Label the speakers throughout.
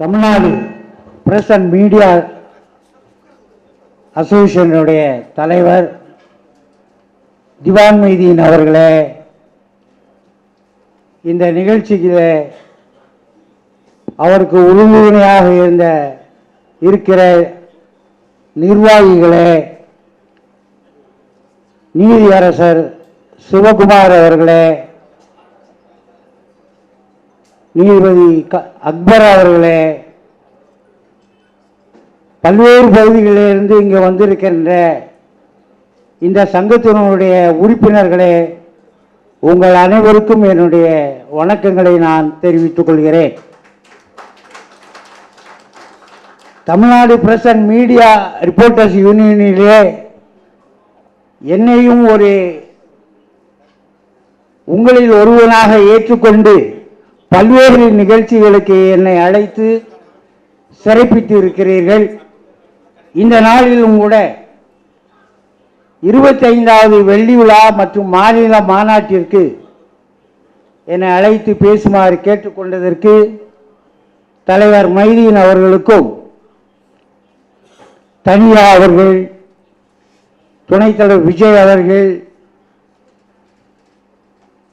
Speaker 1: Tamil Nadu press and media அசோசியேஷனுடைய தலைவர் திவான் மைதீன் அவர்களே இந்த நிகழ்ச்சிக்கு அவருக்கு உறுதுணையாக இருந்த இருக்கிற நிர்வாகிகளே நீதியரசர் சிவகுமார் அவர்களே நீதிபதி க- அக்பர் அவர்களே பல்வேறு பகுதிகளிலிருந்து இங்கே வந்திருக்கின்ற இந்த சங்கத்தினுடைய உறுப்பினர்களே உங்கள் அனைவருக்கும் என்னுடைய வணக்கங்களை நான் தெரிவித்துக் கொள்கிறேன். Tamil Nadu press and media reporters யூனியனிலே என்னையும் ஒரு உங்களில் ஒருவனாக ஏற்றுக்கொண்டு பல்வேறு நிகழ்ச்சிகளுக்கு என்னை அழைத்து சிறப்பித்து இருக்கிறீர்கள் இந்த நாளிலும் கூட இருபத்தைந்தாவது வெள்ளி விழா மற்றும் மாநில மாநாட்டிற்கு என்னை அழைத்து பேசுமாறு கேட்டுக்கொண்டதற்கு தலைவர் மைதீன் அவர்களுக்கும் தனியா அவர்கள் துணைத் தலைவர் விஜய் அவர்கள்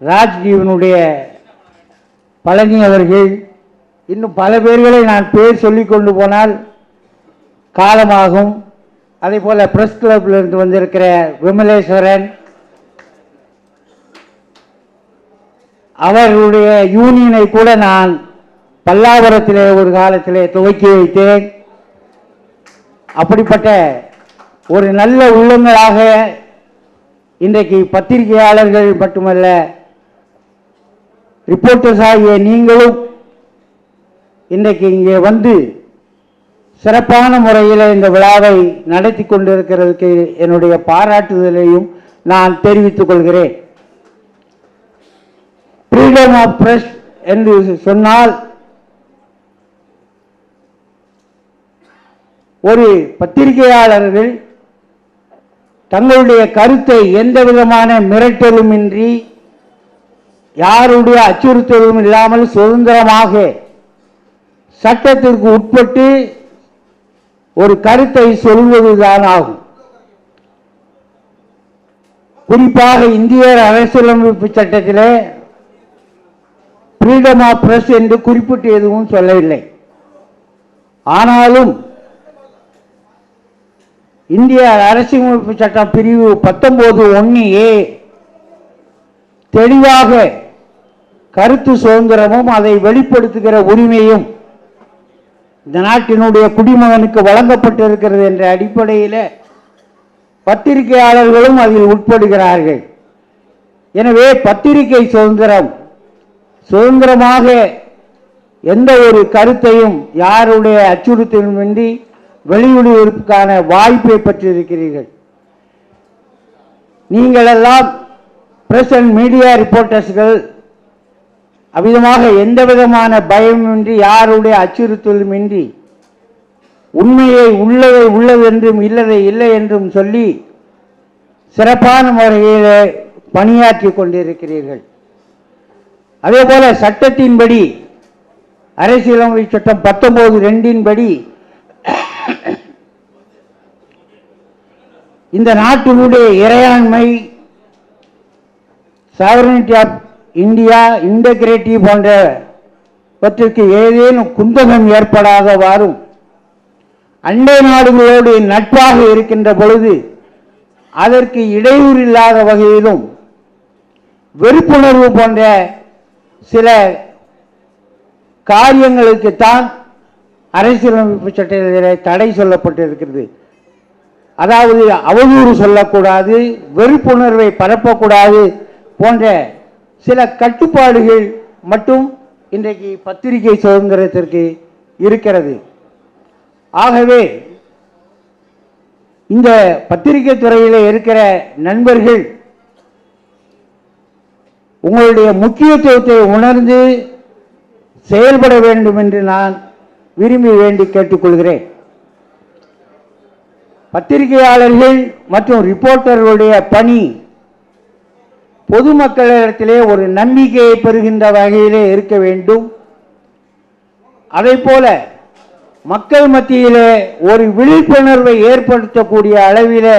Speaker 1: ராஜ்ஜீவனுடைய பழகியவர்கள் இன்னும் பல பேர்களை நான் பேர் சொல்லி கொண்டு போனால் காலமாகும். அதே போல் பிரஸ் கிளப்லேருந்து வந்திருக்கிற விமலேஸ்வரன் அவர்களுடைய யூனியனை கூட நான் பல்லாவரத்திலே ஒரு காலத்திலே துவக்கி வைத்தேன். அப்படிப்பட்ட ஒரு நல்ல உள்ளங்களாக இன்றைக்கு பத்திரிகையாளர்கள் மட்டுமல்ல ரிப்போர்ட்டர்ஸ் ஆகிய நீங்களும் இன்றைக்கு இங்கே வந்து சிறப்பான முறையில் இந்த விழாவை நடத்தி கொண்டிருக்கிறதுக்கு என்னுடைய பாராட்டுதலையும் நான் தெரிவித்துக் கொள்கிறேன். ஃப்ரீடம் ஆஃப் பிரஸ் என்று சொன்னால் ஒரு பத்திரிகையாளர்கள் தங்களுடைய கருத்தை எந்த விதமான மிரட்டலுமின்றி யாருடைய அச்சுறுத்தலும் இல்லாமல் சுதந்திரமாக சட்டத்திற்கு உட்பட்டு ஒரு கருத்தை சொல்வதுதான் ஆகும். குறிப்பாக இந்திய அரசியலமைப்பு சட்டத்திலே ஃப்ரீடம் ஆஃப் பிரஸ் என்று குறிப்பிட்டு எதுவும் சொல்லவில்லை. ஆனாலும் இந்திய அரசியலமைப்பு சட்டம் பிரிவு பத்தொன்பது ஒன்று ஏ தெளிவாக கருத்து சுதந்திரமும் அதை வெளிப்படுத்துகிற உரிமையும் இந்த நாட்டினுடைய குடிமகனுக்கு வழங்கப்பட்டிருக்கிறது என்ற அடிப்படையில் பத்திரிகையாளர்களும் அதில் உட்படுகிறார்கள். எனவே பத்திரிகை சுதந்திரம் சுதந்திரமாக எந்த ஒரு கருத்தையும் யாருடைய அச்சுறுத்தலுமின்றி வெளியிடுவதற்கான வாய்ப்பை பெற்றிருக்கிறீர்கள். நீங்களெல்லாம் பிரஸ் அண்ட் மீடியா ரிப்போர்ட்டர்ஸ்கள் அவ்விதமாக எந்த விதமான பயமின்றி யாருடைய அச்சுறுத்தலுமின்றி உண்மையை உள்ளதை உள்ளது என்றும் இல்லதை இல்லை என்றும் சொல்லி சிறப்பான முறையில் பணியாற்றி கொண்டிருக்கிறீர்கள். அதே போல சட்டத்தின்படி அரசியலமைப்பு சட்டம் பத்தொன்பது ரெண்டின் படி இந்த நாட்டினுடைய இறையாண்மை சாவரனிட்டி ஆஃப் இந்தியா இன்டகிரேட்டி போன்றவற்றிற்கு ஏதேனும் குந்தகம் ஏற்படாதவாறும் அண்டை நாடுகளோடு நட்பாக இருக்கின்ற பொழுது அதற்கு இடையூறு இல்லாத வகையிலும் வெறுப்புணர்வு போன்ற சில காரியங்களுக்குத்தான் அரசியலமைப்பு சட்டத்தில் தடை சொல்லப்பட்டிருக்கிறது. அதாவது அவதூறு சொல்லக்கூடாது வெறுப்புணர்வை பரப்பக்கூடாது போன்ற சில கட்டுப்பாடுகள் மட்டும் இன்றைக்கு பத்திரிகை சுதந்திரத்திற்கு இருக்கிறது. ஆகவே இந்த பத்திரிகை துறையில் இருக்கிற நண்பர்கள் உங்களுடைய முக்கியத்துவத்தை உணர்ந்து செயல்பட வேண்டும் என்று நான் விரும்பி வேண்டி கேட்டுக்கொள்கிறேன். பத்திரிகையாளர்கள் மற்றும் ரிப்போர்ட்டர்களுடைய பணி பொதுமக்களிடத்திலே ஒரு நம்பிக்கையை பெறுகின்ற வகையிலே இருக்க வேண்டும். அதே போல மக்கள் மத்தியிலே ஒரு விழிப்புணர்வை ஏற்படுத்தக்கூடிய அளவிலே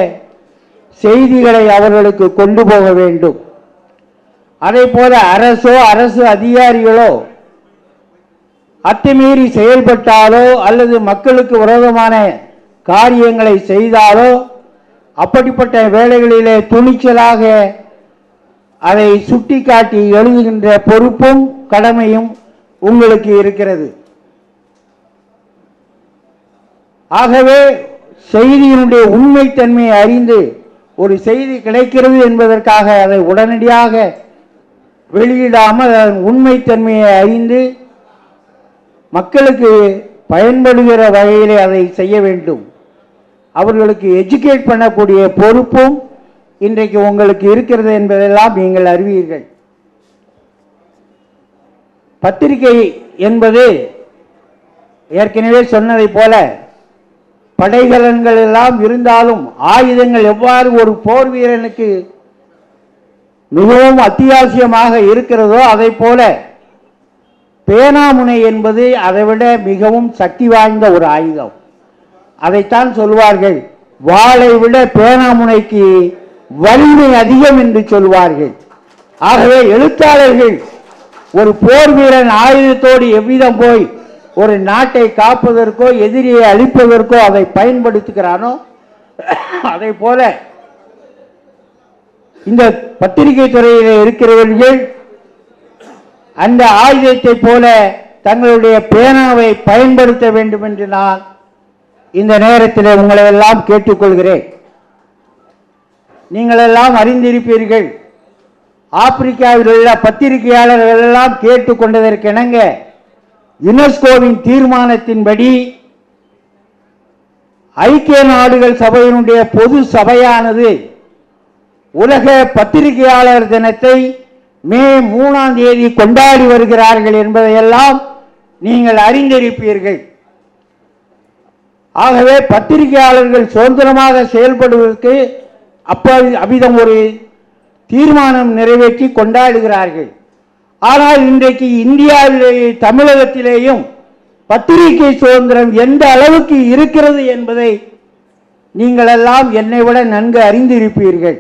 Speaker 1: செய்திகளை அவர்களுக்கு கொண்டு போக வேண்டும். அதே போல அரசோ அரசு அதிகாரிகளோ அத்துமீறி செயல்பட்டாலோ அல்லது மக்களுக்கு விரோதமான காரியங்களை செய்தாலோ அப்படிப்பட்ட வேலைகளிலே துணிச்சலாக அதை சுட்டிக்காட்டி எழுதுகின்ற பொறுப்பும் கடமையும் உங்களுக்கு இருக்கிறது. ஆகவே செய்தியினுடைய உண்மைத்தன்மையை அறிந்து ஒரு செய்தி கிடைக்கிறது என்பதற்காக அதை உடனடியாக வெளியிடாமல் அதன் உண்மைத்தன்மையை அறிந்து மக்களுக்கு பயன்படுகிற வகையிலே அதை செய்ய வேண்டும். அவர்களுக்கு எஜுகேட் பண்ணக்கூடிய பொறுப்பும் இன்றைக்கு உங்களுக்கு இருக்கிறது என்பதெல்லாம் நீங்கள் அறிவீர்கள். பத்திரிகை என்பது ஏற்கனவே சொன்னதைப் போல படைகலன்கள் எல்லாம் இருந்தாலும் ஆயுதங்கள் எவ்வாறு ஒரு போர் வீரனுக்கு மிகவும் அத்தியாவசியமாக இருக்கிறதோ அதை போல பேனாமுனை என்பது அதைவிட மிகவும் சக்தி வாய்ந்த ஒரு ஆயுதம். அதைத்தான் சொல்வார்கள். வாளை விட பேனாமுனைக்கு வலிமை அதிகம் என்று சொல்வார்கள். ஆகவே எழுத்தாளர்கள் ஒரு போர் வீரன் ஆயுதத்தோடு எவ்விதம் போய் ஒரு நாட்டை காப்பதற்கோ எதிரியை அழிப்பதற்கோ அதை பயன்படுத்துகிறானோ அதை போல இந்த பத்திரிகை துறையில் இருக்கிறவர்கள் அந்த ஆயுதத்தை போல தங்களுடைய பேனாவை பயன்படுத்த வேண்டும் என்று நான் இந்த நேரத்தில் உங்களை எல்லாம் கேட்டுக்கொள்கிறேன். நீங்கள் எல்லாம் அறிந்திருப்பீர்கள். ஆப்பிரிக்காவில் உள்ள பத்திரிகையாளர்கள் எல்லாம் கேட்டுக்கொண்டதற்கிணங்க யுனெஸ்கோவின் தீர்மானத்தின்படி ஐக்கிய நாடுகள் சபையினுடைய பொது சபையானது உலக பத்திரிகையாளர் தினத்தை மே மூணாம் தேதி கொண்டாடி வருகிறார்கள் என்பதையெல்லாம் நீங்கள் அறிந்திருப்பீர்கள். ஆகவே பத்திரிகையாளர்கள் சுதந்திரமாக செயல்படுவதற்கு அப்போ அவ்விதம் ஒரு தீர்மானம் நிறைவேற்றி கொண்டாடுகிறார்கள். ஆனால் இன்றைக்கு இந்தியாவிலேயே தமிழகத்திலேயும் பத்திரிகை சுதந்திரம் எந்த அளவுக்கு இருக்கிறது என்பதை நீங்கள் எல்லாம் என்னை விட நன்கு அறிந்திருப்பீர்கள்.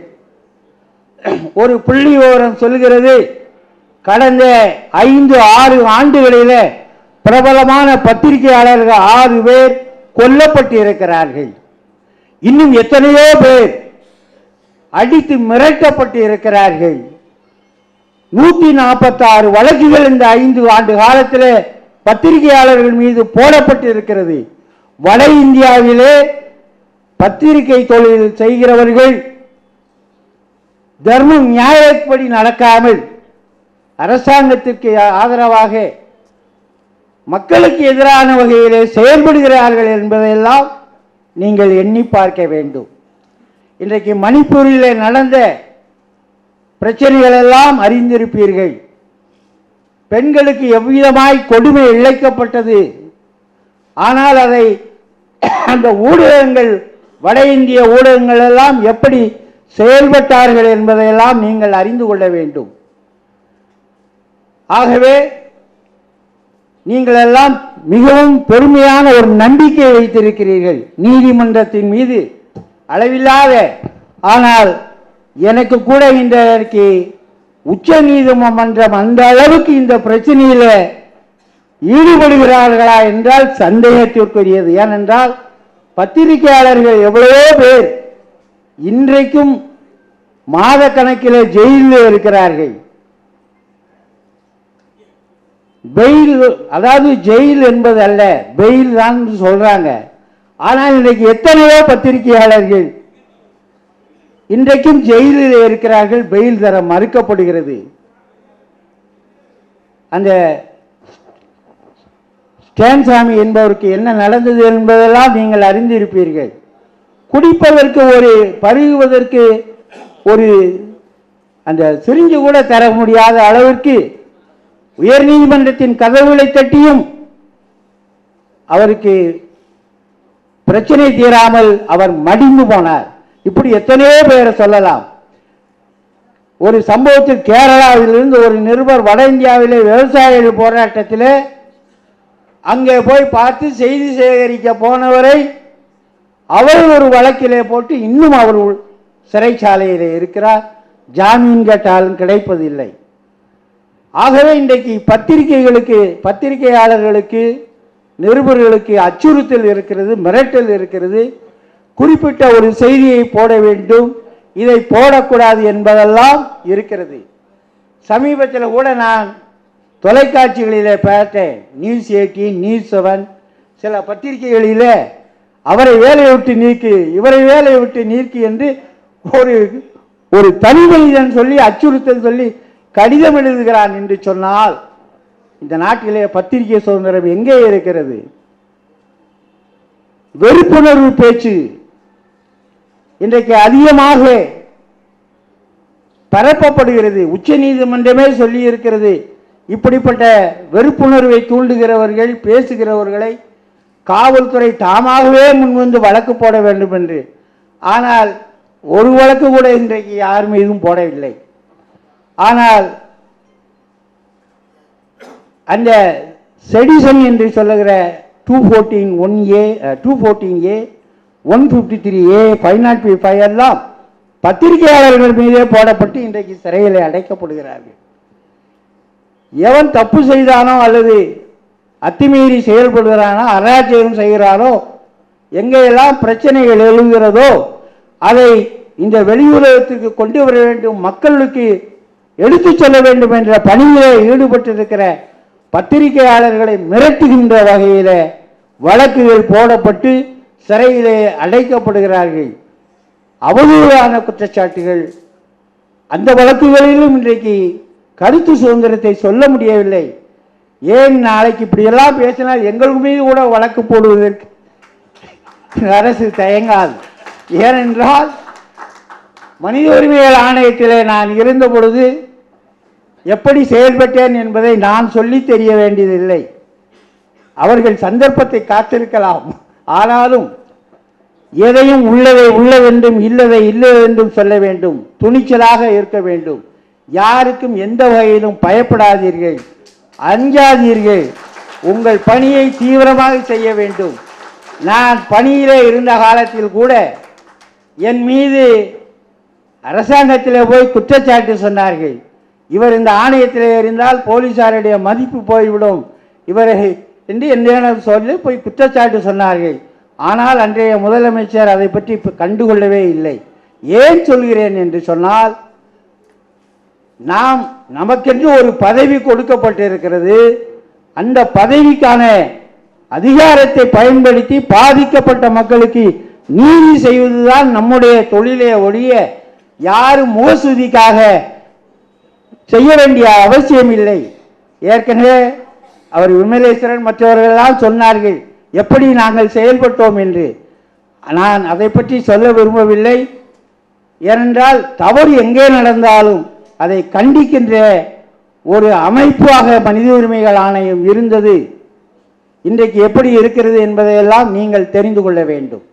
Speaker 1: ஒரு புள்ளி விவரம் சொல்கிறது கடந்த ஐந்து ஆறு ஆண்டுகளில் பிரபலமான பத்திரிகையாளர்கள் ஆறு பேர் கொல்லப்பட்டு இருக்கிறார்கள் இன்னும் எத்தனையோ பேர் அடித்து மிரட்டப்பட்டு இருக்கிறார்கள் நூத்தி நாற்பத்தி ஆறு வழக்குகள் இந்த ஐந்து ஆண்டு காலத்தில் பத்திரிகையாளர்கள் மீது போடப்பட்டு இருக்கிறது வட இந்தியாவிலே பத்திரிகை தொழில் செய்கிறவர்கள் தர்மம் நியாயப்படி நடக்காமல் அரசாங்கத்திற்கு ஆதரவாக மக்களுக்கு எதிரான வகையிலே செயல்படுகிறார்கள் என்பதையெல்லாம் நீங்கள் எண்ணி பார்க்க வேண்டும். இன்றைக்கு மணிப்பூரில் நடந்த பிரச்சனைகளெல்லாம் அறிந்திருப்பீர்கள். பெண்களுக்கு எவ்விதமாய் கொடுமை இழைக்கப்பட்டது? ஆனால் அதை அந்த ஊடகங்கள் வட இந்திய ஊடகங்கள் எல்லாம் எப்படி செயல்பட்டார்கள் என்பதையெல்லாம் நீங்கள் அறிந்து கொள்ள வேண்டும். ஆகவே நீங்கள் எல்லாம் மிகவும் பெருமையான ஒரு நம்பிக்கை வைத்திருக்கிறீர்கள். நீதிமன்றத்தின் மீது அளவில்லாத ஆனால் எனக்கு கூட இன்றைக்கு உச்ச நீதிமன்றம் அந்த அளவுக்கு இந்த பிரச்சனையில் ஈடுபடுகிறார்களா என்றால் சந்தேகத்திற்குரியது. ஏனென்றால் பத்திரிகையாளர்கள் எவ்வளவோ பேர் இன்றைக்கும் மாத கணக்கில் ஜெயிலில் இருக்கிறார்கள். பெயில் அதாவது ஜெயில் என்பது அல்ல பெயில் தான் சொல்றாங்க. ஆனால் இன்றைக்கு எத்தனையோ பத்திரிகையாளர்கள் இன்றைக்கும் ஜெயிலில் இருக்கிறார்கள் பெயில் தர மறுக்கப்படுகிறது. அந்த ஸ்டேன்சாமி என்பவருக்கு என்ன நடந்தது என்பதெல்லாம் நீங்கள் அறிந்திருப்பீர்கள். குடிப்பதற்கு ஒரு பருகுவதற்கு ஒரு அந்த சிரிஞ்சு கூட தர முடியாத அளவிற்கு உயர்நீதிமன்றத்தின் கதவுகளை தட்டியும் அவருக்கு பிரச்சனை தீராமல் அவர் மடிந்து போனார். இப்படி எத்தனையோ பேரை சொல்லலாம். ஒரு சம்பவத்தில் கேரளாவிலிருந்து ஒரு நிருபர் வட இந்தியாவிலே விவசாயிகள் போராட்டத்திலே அங்கே போய் பார்த்து செய்தி சேகரிக்க போனவரை அவர் ஒரு வழக்கிலே போட்டு இன்னும் அவர் உள்- இருக்கிறார். ஜாமீன் கேட்டாலும் கிடைப்பதில்லை. ஆகவே இன்றைக்கு பத்திரிகைகளுக்கு பத்திரிகையாளர்களுக்கு நிருபர்களுக்கு அச்சுறுத்தல் இருக்கிறது மிரட்டல் இருக்கிறது. குறிப்பிட்ட ஒரு செய்தியை போட வேண்டும். இதை போடக்கூடாது என்பதெல்லாம் இருக்கிறது. சமீபத்தில் கூட நான் தொலைக்காட்சிகளில் பார்த்தேன். நியூஸ் எயிட்டீன் நியூஸ் செவன் சில பத்திரிகைகளில் அவரை வேலையை விட்டு நீக்கு இவரை வேலையை விட்டு நீக்கு என்று ஒரு ஒரு தனி மனிதன் சொல்லி அச்சுறுத்தல் சொல்லி கடிதம் எழுதுகிறான் என்று சொன்னால் இந்த நாட்டிலே பத்திரிகை சுதந்திரம் எங்கே இருக்கிறது? வெறுப்புணர்வு பேச்சு இன்றைக்கு அதிகமாக பரப்பப்படுகிறது. உச்ச நீதிமன்றமே சொல்லி இருக்கிறது இப்படிப்பட்ட வெறுப்புணர்வை தூண்டுகிறவர்கள் பேசுகிறவர்களை காவல்துறை தாமாகவே முன்வந்து வழக்கு போட வேண்டும் என்று. ஆனால் ஒரு வழக்கு கூட இன்றைக்கு யார் மீதும் போடவில்லை. ஆனால் அந்த செடிசன் என்று சொல்லுகிற two fourteen one A two fourteen A one fifty three A five naught five எல்லாம் பத்திரிகையாளர்கள் மீதே போடப்பட்டு இன்றைக்கு சிறையில் அடைக்கப்படுகிறார்கள். எவன் தப்பு செய்தானோ அல்லது அத்துமீறி செயல்படுகிறானோ அராஜகம் செய்கிறானோ எங்கெல்லாம் பிரச்சனைகள் எழுகிறதோ அதை இந்த வெளியுலகத்திற்கு கொண்டு வர வேண்டும் மக்களுக்கு எடுத்துச் சொல்ல வேண்டும் என்ற பணியிலே ஈடுபட்டிருக்கிற பத்திரிகையாளர்களை மிரட்டுகின்ற வகையில் வழக்குகள் போடப்பட்டு சிறையிலே அடைக்கப்படுகிறார்கள். அவதூறான குற்றச்சாட்டுகள். அந்த வழக்குகளிலும் இன்றைக்கு கருத்து சுதந்திரத்தை சொல்ல முடியவில்லை. ஏன் நாளைக்கு இப்படியெல்லாம் பேசினால் எங்கள் மீது கூட வழக்கு போடுவதற்கு அரசு தயங்காது. ஏனென்றால் மனித உரிமைகள் ஆணையத்தில் நான் இருந்த பொழுது எப்படி செயல்பட்டேன் என்பதை நான் சொல்லி தெரிய வேண்டியதில்லை. அவர்கள் சந்தர்ப்பத்தை காத்திருக்கலாம். ஆனாலும் எதையும் உள்ளதை உள்ளதென்றும் இல்லதை இல்லதென்றும் சொல்ல வேண்டும். துணிச்சலாக இருக்க வேண்டும். யாருக்கும் எந்த வகையிலும் பயப்படாதீர்கள். அஞ்சாதீர்கள். உங்கள் பணியை தீவிரமாக செய்ய வேண்டும். நான் பணியிலே இருந்த காலத்தில் கூட என் மீது அரசாங்கத்தில் போய் குற்றச்சாட்டு சொன்னார்கள். இவர் இந்த ஆணையத்தில் இருந்தால் போலீசாருடைய மதிப்பு போய்விடும். இவரை என்று என்னிடம் சொல்லி போய் குற்றச்சாட்டு சொன்னார்கள். ஆனால் அன்றைய முதலமைச்சர் அதை பற்றி கண்டுகொள்ளவே இல்லை. ஏன் சொல்கிறேன் என்று சொன்னால் நாம் நமக்கென்று ஒரு பதவி கொடுக்கப்பட்டிருக்கிறது. அந்த பதவிக்கான அதிகாரத்தை பயன்படுத்தி பாதிக்கப்பட்ட மக்களுக்கு நீதி செய்வதுதான் நம்முடைய தொழிலே ஒழிய யாரும் முகசுதிக்காக செய்ய வேண்டிய அவசியம் இல்லை ஏற்கனவே அவர் விமலேஸ்வரன் மற்றவர்களெல்லாம் சொன்னார்கள். எப்படி நாங்கள் செயல்பட்டோம் என்று. நான் அதை பற்றி சொல்ல விரும்பவில்லை. ஏனென்றால் தவறு எங்கே நடந்தாலும் அதை கண்டிக்கின்ற ஒரு அமைப்பாக மனித உரிமைகள் ஆணையம் இருந்தது. இன்றைக்கு எப்படி இருக்கிறது என்பதையெல்லாம் நீங்கள் தெரிந்து கொள்ள வேண்டும்.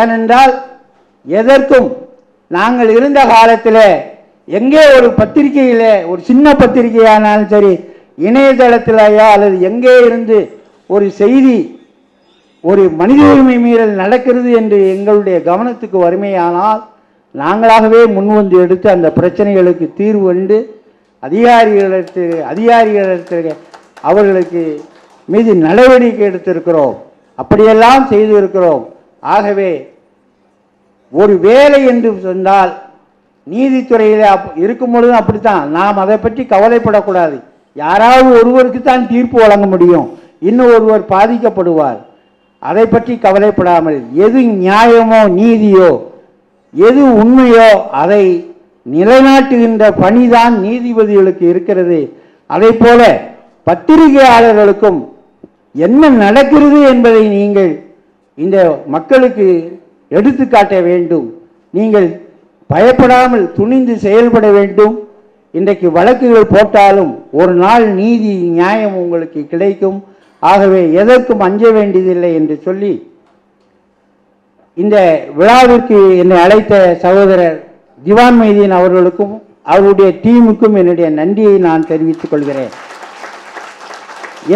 Speaker 1: ஏனென்றால் எதற்கும் நாங்கள் இருந்த காலத்தில் எங்கே ஒரு பத்திரிகையில் ஒரு சின்ன பத்திரிகையானாலும் சரி இணையதளத்திலேயோ அல்லது எங்கே இருந்து ஒரு செய்தி ஒரு மனித உரிமை மீறல் நடக்கிறது என்று எங்களுடைய கவனத்துக்கு வறுமையானால் நாங்களாகவே முன்வந்து எடுத்து அந்த பிரச்சனைகளுக்கு தீர்வு கண்டு அதிகாரிகளிடத்து அதிகாரிகளிடத்து அவர்களுக்கு மீது நடவடிக்கை எடுத்திருக்கிறோம். அப்படியெல்லாம் செய்திருக்கிறோம். ஆகவே ஒரு வேலை என்று சொன்னால் நீதித்துறையில் அப் இருக்கும் பொழுதும் அப்படித்தான். நாம் அதை பற்றி கவலைப்படக்கூடாது. யாராவது ஒருவருக்கு தான் தீர்ப்பு வழங்க முடியும். இன்னும் ஒருவர் பாதிக்கப்படுவார். அதை பற்றி கவலைப்படாமல் எது நியாயமோ நீதியோ எது உண்மையோ அதை நிலைநாட்டுகின்ற பணிதான் நீதிபதிகளுக்கு இருக்கிறது. அதை போல பத்திரிகையாளர்களுக்கும் என்ன நடக்கிறது என்பதை நீங்கள் இந்த மக்களுக்கு எடுத்துக்காட்ட வேண்டும். நீங்கள் பயப்படாமல் துணிந்து செயல்பட வேண்டும். இன்றைக்கு வழக்குகள் போட்டாலும் ஒரு நாள் நீதி நியாயம் உங்களுக்கு கிடைக்கும். ஆகவே எதற்கும் அஞ்ச வேண்டியதில்லை என்று சொல்லி இந்த விழாவிற்கு என்னை அழைத்த சகோதரர் திவான் மைதீன் அவர்களுக்கும் அவருடைய டீமுக்கும் என்னுடைய நன்றியை நான் தெரிவித்துக் கொள்கிறேன்.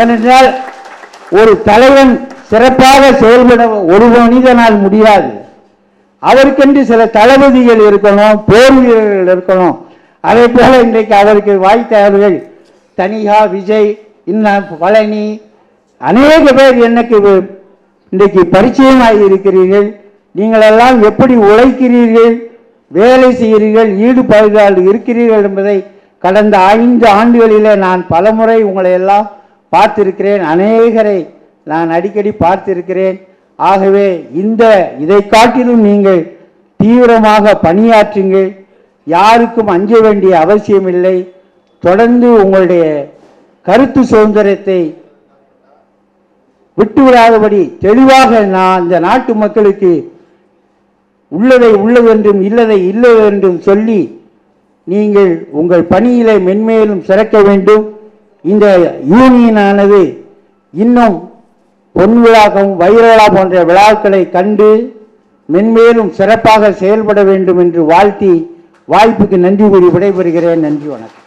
Speaker 1: ஏனென்றால் ஒரு தலைவன் சிறப்பாக செயல்பட ஒரு மனிதனால் முடியாது. அவருக்கென்று சில தளபதிகள் இருக்கணும் போர் வீரர்கள் இருக்கணும். அதே போல இன்றைக்கு அவருக்கு வாய்த்தவர்கள் தனிகா விஜய் இன்னும் பழனி அநேக பேர் எனக்கு இன்றைக்கு பரிச்சயமாக இருக்கிறீர்கள். நீங்களெல்லாம் எப்படி உழைக்கிறீர்கள்? வேலை செய்கிறீர்கள்? ஈடுபாடுகள் இருக்கிறீர்கள் என்பதை கடந்த ஐந்து ஆண்டுகளிலே நான் பலமுறை உங்களை எல்லாம் பார்த்திருக்கிறேன். அநேகரை நான் அடிக்கடி பார்த்திருக்கிறேன். ஆகவே இந்த இதை காட்டிலும் நீங்கள் தீவிரமாக பணியாற்றுங்கள். யாருக்கும் அஞ்ச வேண்டிய அவசியமில்லை. தொடர்ந்து உங்களுடைய கருத்து சுதந்திரத்தை விட்டுவிடாதபடி தெளிவாக நான் இந்த நாட்டு மக்களுக்கு உள்ளதை உள்ளதென்றும் இல்லதை இல்லதென்றும் சொல்லி நீங்கள் உங்கள் பணியிலே மென்மேலும் சிறக்க வேண்டும். இந்த யூனியனானது இன்னும் பொன் விழாக்கவும் வைரவிழா போன்ற விழாக்களை கண்டு மென்மேலும் சிறப்பாக செயல்பட வேண்டும் என்று வாழ்த்தி வாய்ப்புக்கு நன்றி கூறி விடைபெறுகிறேன். நன்றி வணக்கம்.